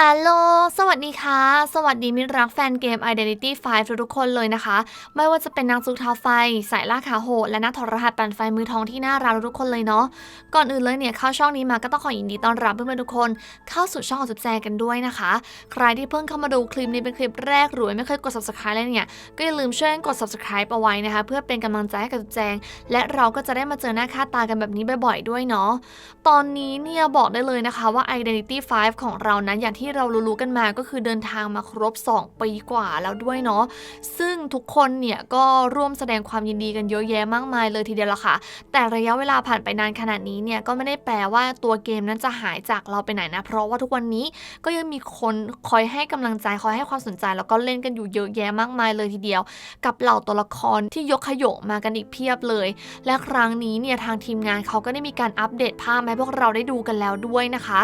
อัลโล สวัสดีค่ะ สวัสดีมิตรรักแฟนเกม Identity 5 ทุกๆคนเลยนะคะ ไม่ว่าจะเป็นนางซุกเท้าไฟ สายล่าขาโหด และนักถอดรหัสปั่นไฟมือทองที่น่ารักทุกคนเลยเนาะ ก่อนอื่นเลยเนี่ยเข้าช่องนี้มาก็ต้องขอยินดีต้อนรับเพื่อนๆทุกคน เข้าสู่ช่องของจุ๊บแจงกันด้วยนะคะ ใครที่เพิ่งเข้ามาดูคลิปนี้เป็นคลิปแรกหรือไม่เคยกด subscribe เลยเนี่ย ก็อย่าลืมช่วยกด subscribe เอาไว้นะคะ เพื่อเป็นกำลังใจให้กับจุ๊บแจง และเราก็จะได้มาเจอหน้าค่าตากันแบบนี้บ่อย ๆ ด้วยเนาะ ตอนนี้เนี่ยบอกได้เลยนะคะว่า Identity 5 ของเรานั้นอย่างที่เรารู้ๆกันมาก็คือเดินทางมาครบ 2 ปีกว่าแล้วด้วยเนาะซึ่งทุกคนเนี่ยก็ร่วมแสดงความยินดีกันเยอะแยะมากมายเลยทีเดียวละค่ะ แต่ระยะเวลาผ่านไปนานขนาดนี้เนี่ยก็ไม่ได้แปลว่าตัวเกมนั้นจะหายจากเราไปไหนนะ เพราะว่าทุกวันนี้ก็ยังมีคนคอยให้กำลังใจคอยให้ความสนใจ แล้วก็เล่นกันอยู่เยอะแยะมากมายเลยทีเดียว กับเหล่าตัวละครที่ยกขยงมากันอีกเพียบเลย และครั้งนี้เนี่ยทางทีมงานเขาก็ได้มีการอัปเดตภาพให้พวกเราได้ดูกันแล้วด้วยนะคะ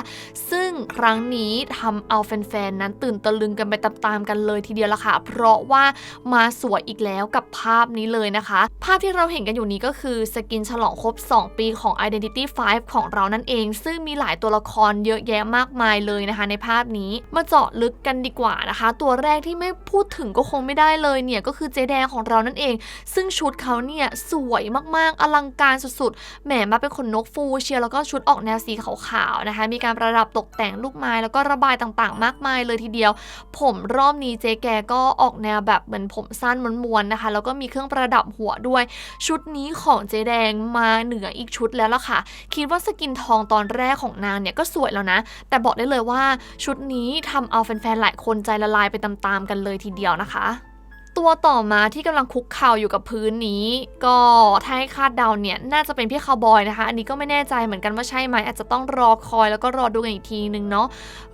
ซึ่ง ครั้งนี้ทำเอาแฟนๆ นั้นตื่นตะลึงกันไปตามๆกันเลยทีเดียวละค่ะ เพราะว่ามาสวยอีกแล้วกับภาพนี้เลยนะคะ ภาพที่เราเห็นกันอยู่นี้ก็คือสกินฉลองครบ 2 ปีของ Identity 5 ของเรานั่นเอง ซึ่งมีหลายตัวละครเยอะแยะมากมายเลยนะคะ ในภาพนี้มาเจาะลึกกันดีกว่านะคะ ตัวแรกที่ไม่พูดถึงก็คงไม่ได้เลยเนี่ยก็คือเจแดงของเรานั่นเอง ซึ่งชุดเขาเนี่ยสวยมากๆอลังการสุดๆแหมมาเป็นขนนกฟูเชียร์แล้วก็ชุดออกแนวสีขาวๆนะคะ มีการประดับตกแต่งแต่งลูกไม้แล้วก็ระบายต่างๆ มากมายเลยทีเดียว ผมรอบนี้เจ๊แกก็ออกแนวแบบเหมือนผมสั้นม้วนๆนะคะ แล้วก็มีเครื่องประดับหัวด้วย ชุดนี้ของเจ๊แดงมาเหนืออีกชุดแล้วล่ะค่ะ คิดว่าสกินทองตอนแรกของนางเนี่ยก็สวยแล้วนะ แต่บอกได้เลยว่าชุดนี้ทำเอาแฟนๆหลายคนใจละลายไปตามๆกันเลยทีเดียวนะคะ ตัวต่อมาที่กำลังคุกเข่าอยู่กับพื้นนี้ ก็ถ้าให้คาดเดาเนี่ยน่าจะเป็นพี่คาวบอยนะคะ อันนี้ก็ไม่แน่ใจเหมือนกันว่าใช่ไหมอาจจะต้องรอคอยแล้วก็รอดูกันอีกทีนึงเนาะ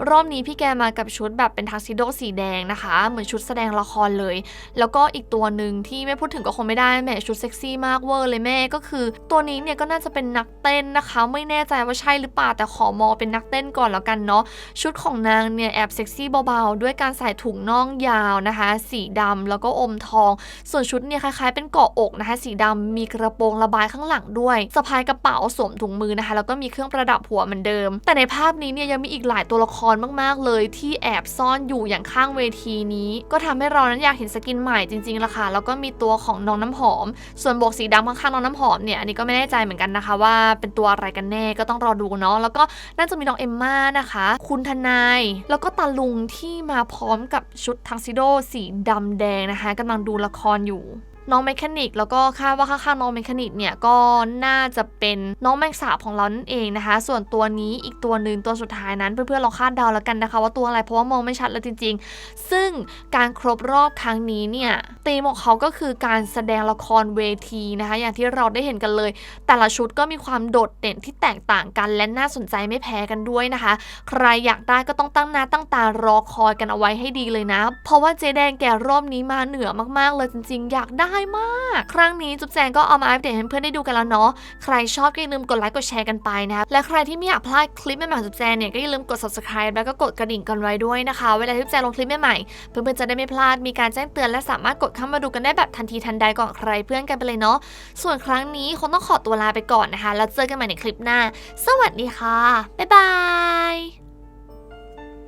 รอบนี้พี่แกมากับชุดแบบเป็นทักซิโดสีแดงนะคะ เหมือนชุดแสดงละครเลย แล้วก็อีกตัวหนึ่งที่ไม่พูดถึงก็คงไม่ได้แหมชุดเซ็กซี่มากเวอร์เลยแม่ก็คือ ตัวนี้เนี่ยก็น่าจะเป็นนักเต้นนะคะ ไม่แน่ใจว่าใช่หรือเปล่าแต่ขอมองเป็นนักเต้นก่อนแล้วกันเนาะชุดของนางเนี่ยแอบเซ็กซี่เบาๆด้วยการใส่ถุงน่องยาวนะคะ สีดำแล้วก็อมทอง ส่วนชุดเนี่ยคล้ายๆ เป็นเกาะอกนะคะ สีดำมีกระโปรงระบายข้างหลังด้วยสะพายกระเป๋าสวมถุงมือนะคะ แล้วก็มีเครื่องประดับหัวเหมือนเดิม แต่ในภาพนี้เนี่ยยังมีอีกหลายตัวละครมากๆ เลยที่แอบซ่อนอยู่อย่างข้างเวทีนี้ ก็ทำให้เรานั้นอยากเห็นสกินใหม่จริงๆละค่ะแล้วก็มีตัวของน้องน้ำหอม ส่วนบวกสีดำข้างๆน้องน้ำหอมเนี่ยอันนี้ก็ไม่แน่ใจเหมือนกันนะคะ ว่าเป็นตัวอะไรกันแน่ก็ต้องรอดูเนาะแล้วก็น่าจะมีน้องเอมม่านะคะ คุณทนาย แล้วก็ตาลุงที่มาพร้อมกับชุดทักซิโดสีดำแดงนะคะกำลังดูละครอยู่ น้องเมคานิกแล้วก็คาดว่าข้างๆน้องเมคานิกเนี่ยก็น่าจะเป็นน้องแมงสาบของเรานั่นเองนะคะ ส่วนตัวนี้อีกตัวหนึ่งตัวสุดท้ายนั้น เพื่อนๆลองคาดเดาแล้วกันนะคะ ว่าตัวอะไรเพราะว่ามองไม่ชัดแล้วจริง ๆ ซึ่งการครบรอบครั้งนี้เนี่ยธีมของเขาก็คือการแสดงละครเวทีนะคะ อย่างที่เราได้เห็นกันเลย แต่ละชุดก็มีความโดดเด่นที่แตกต่างกันและน่าสนใจไม่แพ้กันด้วยนะคะ ใครอยากได้ก็ต้องตั้งหน้าตั้งตารอคอยกันเอาไว้ให้ดีเลยนะ เพราะว่าเจแดงแก่รอบนี้มาเหนือมากๆเลยจริง ๆ อยากได้มาก ครั้งนี้จุ๊บแจงก็เอามาอัปเดตให้เพื่อนได้ดูกันแล้วเนาะ ใครชอบก็อย่าลืมกดไลค์กดแชร์กันไปนะคะและใครที่ไม่อยากพลาดคลิปใหม่ๆของจุ๊บแจงเนี่ยก็อย่าลืมกด subscribe แล้วก็กดกระดิ่งกันไว้ด้วยนะคะ เวลาที่จุ๊บแจงลงคลิปใหม่ๆ เพื่อนๆจะได้ไม่พลาด มีการแจ้งเตือนและสามารถกดเข้ามาดูกันได้แบบทันทีทันใดก่อนใครเพื่อนกันไปเลยเนาะ ส่วนครั้งนี้คงต้องขอตัวลาไปก่อนนะคะ แล้วเจอกันใหม่ในคลิปหน้า สวัสดีค่ะ บ๊ายบาย